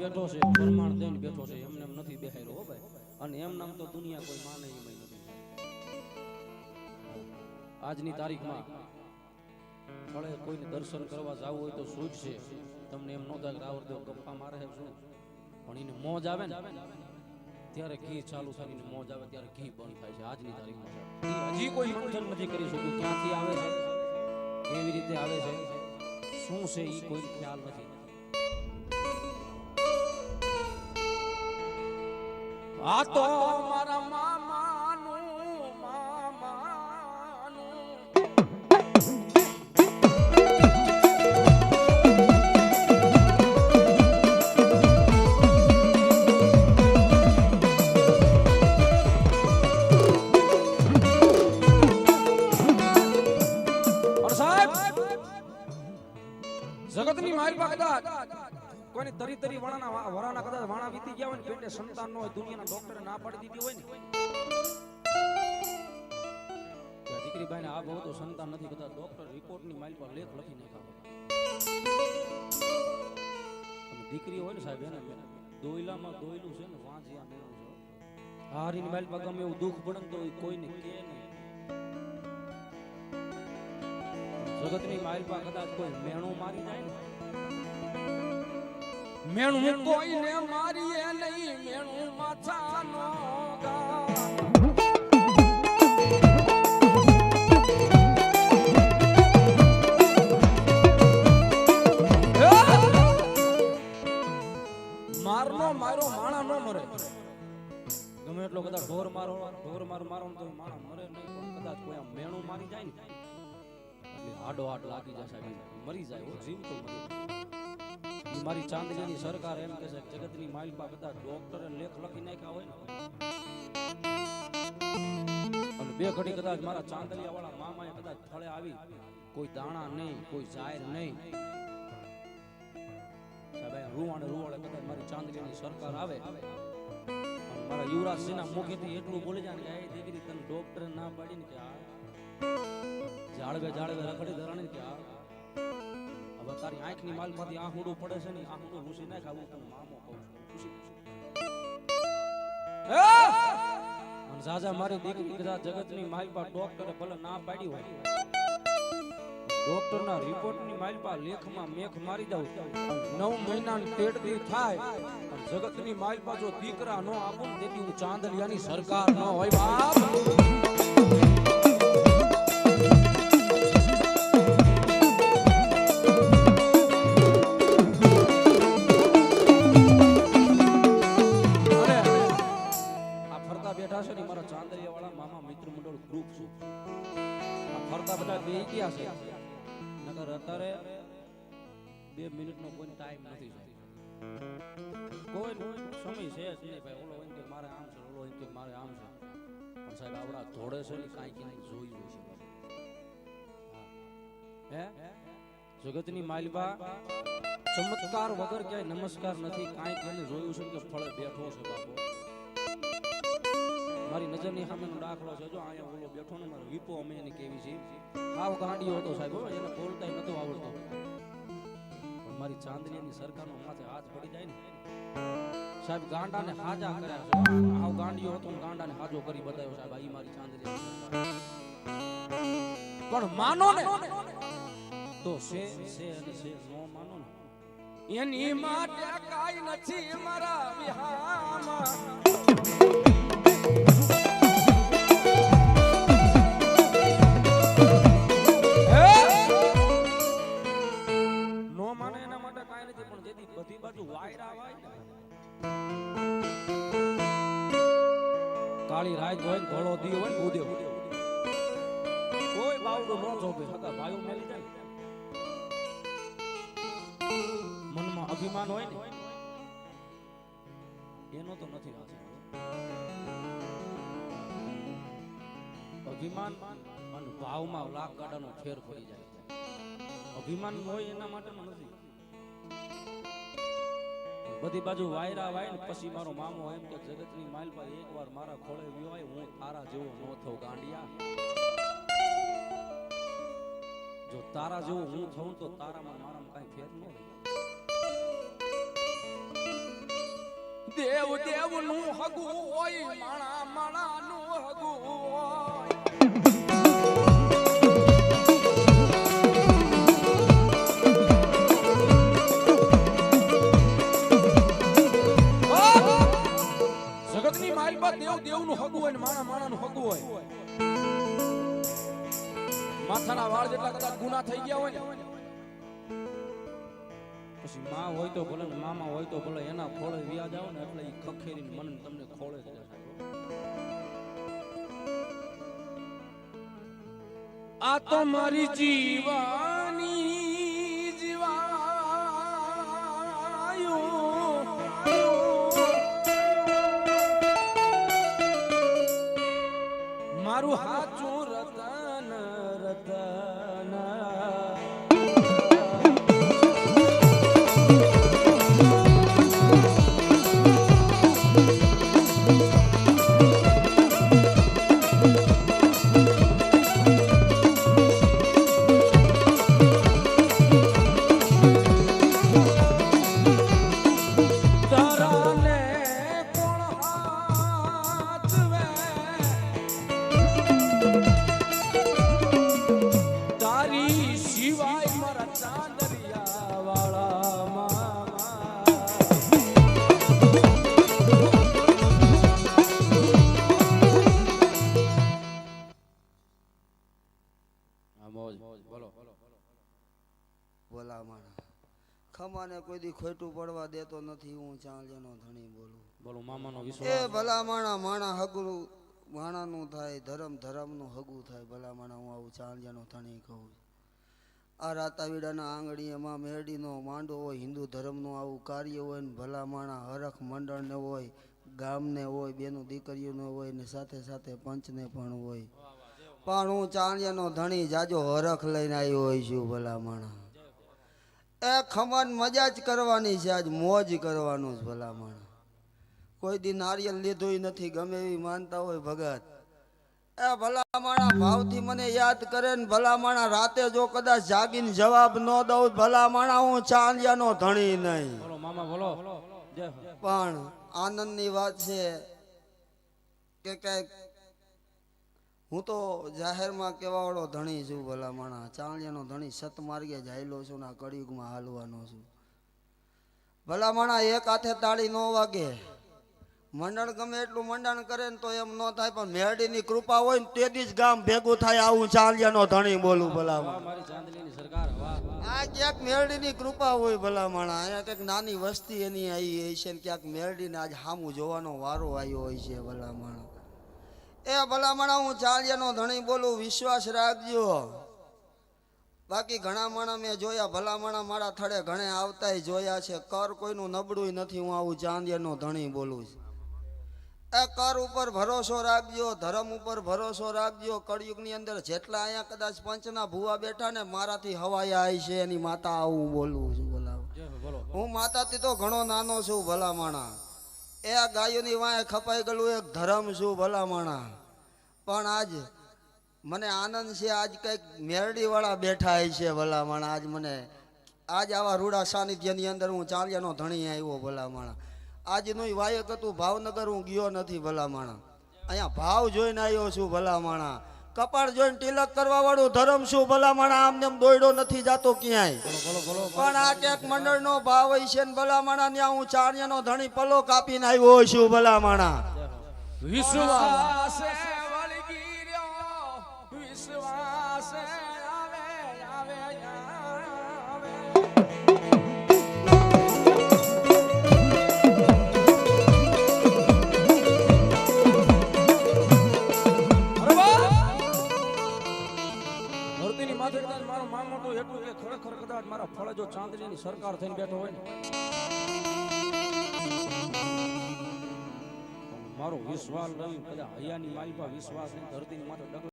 બેઠો છે પરમાણ દઈને બેઠો છે, એમને એમ નથી બેહાયરો હો ભાઈ. અને એમ નામ તો દુનિયા કોઈ માને એમ નથી. આજની તારીખમાં ફળે કોઈને દર્શન કરવા જવું હોય તો સૂચ છે. તમને એમ ન થાય કે રાવર દેવ ગપ્પા મારે છે શું? પણ એને મોજ આવે ને, ત્યારે ઘી ચાલુ થાય ને મોજ આવે, ત્યારે ઘી બંધ થાય છે આજની તારીખમાં. હજી કોઈ મંથન નથી કરી શકું, ક્યાંથી આવે છે? કેવી રીતે આવે છે? શું છે એ કોઈ ખ્યાલ નથી. આ તો મારા મામાનું જગતની મારી પાસે કોઈની તરી તરી વાણાના વા- વરાના કદાચ વાણા વીતી ગયા હોય ને પેટે સંતાન ન હોય, દુનિયાના ડોક્ટરે ના પાડી દીધી હોય ને. કે આ આ બહુ તો સંતાન નથી, કદાચ ડોક્ટર રિપોર્ટની માઇલ પર લેખ લખી નાખ્યા દીકરી હોય ને સાહેબ એને દોયલામાં દોયલું છે ને વાંચિયા મેળું છે. હારીની માઇલ પર ગમે એવું દુઃખ પડે તો કોઈને કે નહીં. જગતની માઇલ પર કદાચ કોઈ મેણું મારી જાય ને મેણું કોઈને મારીએ નહીં, મેણું માથાનો ગામ મારનો મારો માણા નો મરે. ગમે એટલો કદાચ ઢોર મારો ઢોર મારો મારો તો માણા મરે નહીં, પણ કદાચ કોઈ આમ મેણું મારી જાય ને, એટલે હાડો હાડ લાગી જાય, સાહેબ. મરી જાય જીવ તો મરી મારી ચાંદલીની સરકાર એમ કે છે જગતની પર કદાચ ડોક્ટરે લેખ લખી નાખ્યા હોય ને. બે ઘડી કદાચ મારા ચાંદલિયા વાળા મામાએ કદાચ ફળે આવી, કોઈ દાણા નહીં, કોઈ જાહેર નહીં. સાહેબ રૂવાળે કદાચ મારી ચાંદલીની સરકાર આવે. મારા યુવરાજસિંહના મુખેથી એટલું બોલી જાય કે એ દીકરી તને ડોક્ટર ના પાડીને કે આ જાળવે જાળવે રખડી ધરાણી કે આ હવે ની માલમાંથી આહુડું પડે છે ને આહુડું ઘૂસી ના ખાવું તને મામો કહું છું. ખુશી અને જાજા મારી દીકરી કદાચ જગતની માલ પર ડોક્ટરે ભલે ના પાડી હોય, ડોક્ટરના રિપોર્ટની માલ પર લેખમાં મેખ મારી દઉં નવ મહિના પેટ દી થાય જગતની માલ પર જો દીકરા નો આપું ને તેથી હું ચાંદલિયાની સરકાર ન હોય. બાપ! બે મિનિટનો કોઈ ટાઈમ નથી કોઈ સમય છે જ નહીં ભાઈ. ઓલો એમ કે મારે આમ છે, ઓલો એમ કે મારે આમ છે. પણ સાહેબ, આવડા ધોળે છે ને કાંઈ ક્યાંય જોયું છે હે. જગતની માલબા ચમત્કાર વગર ક્યાંય નમસ્કાર નથી. કાંઈ કોઈને જોયું છે કે ફળે બેઠો છે બાપુ. મારી નજરની સામેનો દાખલો છે. જો અહીંયા ઓલો બેઠો ને મારો વિપો અમે એની કેવી છે આવ ગાંડીઓ હતો સાહેબ એને બોલતાય નતો આવડતો. મારી ચાંદનીની સરકારનો માથે હાથ પડી જાય ને? સાહેબ, ગાંડાને હાજા કર્યા છે. આવ ગાંડીઓ હતો ગાંડાને હાજો કરી બતાવ્યો, સાહેબ, આ મારી ચાંદનીની પણ માનો ને, તો છે છે અને છે નો માનો ને. એની માટે કાઈ નથી મારા વિહામાં નથી પણ જેથી બધી બાજુ વાયરા વાય કાળી રાત હોય ધોળો દી હોય ઉદે કોઈ બાવડું ન જોવે હગા ભાઈઓ મેલી જાય. મનમાં અભિમાન હોય ને. એનો તો નથી અભિમાન અને ભાવમાં લાખ ગાડાનો ફેર પડી જાય. અભિમાન હોય એના માટે નથી. બધી બાજુ વાયરા વાય ને પછી મારો મામો એમ કે, જગતની માલ પર એકવાર મારા ખોળે વિવાય, હું તારા જેવો ન થઉં, ગાંડિયા. જો તારા જેવો હું થઉં, તો તારામાં મારામાં કઈ ફેર ન હોય દેવ દેવનું હગું હોય, માણા માણા નું હગું હોય. જેટલા કદાચ ગુના થઈ ગયા હોય ને. પછી માં હોય તો ભલે મામા હોય તો ભલે એના ખોળે વ્યાજ આવે ને એટલે એ ખખેરી મન તમને ખોળે જ આ તો મારી જીવાની બોલો. બોલા માણા ખમાને કોઈ દી ખોટું પડવા દેતો નથી હું ચાંદિયાનો ધણી બોલું. બોલો મામાનો એ વિશ્વાસ ભલા માણા માણા હગું માણાનું થાય ધર્મ ધર્મનું હગું થાય. ભલા માણા હું આવું ચાંદિયાનો ધણી કહું. આ રાતાવીડાના આંગળીએમાં મેરડીનો માંડો હોય હિન્દુ ધર્મનું આવું કાર્ય હોય ને ભલા માણા હરખ મંડળને હોય ગામને હોય બેનું દીકરીઓને હોય ને સાથે સાથે પંચને પણ હોય. પણ હું ચાંદિયાનો ધણી જાજો હરખ લઈને આવ્યો હોય છું ભલામણા એ ખમણ મજા જ કરવાની છે આજ મોજ કરવાનું છે ભલામણ કોઈ દી નારિયેલ લીધું નથી ગમે એવી માનતા હોય ભગત. એ ભલામણા ભાવથી મને યાદ કરે ને ભલામણા રાતે જો કદાચ જાગીને જવાબ ન દઉં ભલામણા હું ચાંદિયાનો ધણી નહીં. પણ આનંદની વાત છે કે કંઈક હું તો જાહેરમાં કહેવાવાળો ધણી છું ભલા માણા ચાંદિયાનો ધણી સતમાર્ગે જાયલો છું ને આ કળિયુગમાં હાલવાનો છું. ભલા માણા એક હાથે તાળી ન વાગે. મંડળ ગમે એટલું મંડણ કરે ને તો એમ ન થાય પણ મેરડીની કૃપા હોય ને તેથી જ ગામ ભેગું થાય આવું ચાંદિયાનો ધણી બોલું ભલા આ ક્યાંક મેરડીની કૃપા હોય ભલા માણા અહીંયા કંઈક નાની વસ્તી એની આવી હોય છે ને ક્યાંક મેરડીને આજ સામું જોવાનો વારો આવ્યો હોય છે ભલા માણા એ ભલામણા હું ચાલ્યાનો ધણી બોલું વિશ્વાસ રાખજો. બાકી ઘણા માણા મેં જોયા ભલામણા મારા થડે ઘણે આવતાય જોયા છે. કર કોઈનું નબળું નથી હું આવું ચાંદિયાનો ધણી બોલું છું. એ કર ઉપર ભરોસો રાખજો ધર્મ ઉપર ભરોસો રાખજો. કળિયુગની અંદર જેટલા અહીંયા કદાચ પંચના ભુવા બેઠા ને મારાથી હવાયા આવી છે એની માતા આવું બોલું છું બોલાવું હો, માતાથી તો ઘણો નાનો છું ભલા માણા એ ગાયોની વાંહે ખપાઈ ગયેલું એક ધર્મ છું ભલામણા. પણ આજ મને આનંદ છે, આજ કંઈક મેરડીવાળા બેઠા છે ભલામણ. આજ મને, આજ આવા રૂડા સાનિધ્યની અંદર હું ચાલ્યાનો ધણી આવ્યો ભલામણ. માણા આજનું વાયક હતું ભાવનગર, હું ગયો નથી ભલામણ. અહીંયા ભાવ જોઈને આવ્યો છું ભલા માણા કપાળ જોઈને તિલક કરવા વાળું ધર્મ શું ભલામણ? માણા આમને આમ દોડ્યો નથી જાતો ક્યાંય. પણ આ ક્યાંક મંડળનો ભાવ હોય છે ને ભલા માણા ત્યાં હું ચાણિયાનો ધણી પલો કાપીને આવ્યો છું ભલામણા. વિશ્વાસ ફળે સરકાર થઈને બેઠો હોય ને. મારો વિશ્વાસ રહ્યો કદાચ હૈયાની માલિકા વિશ્વાસ નહીં, ધરતીની માથે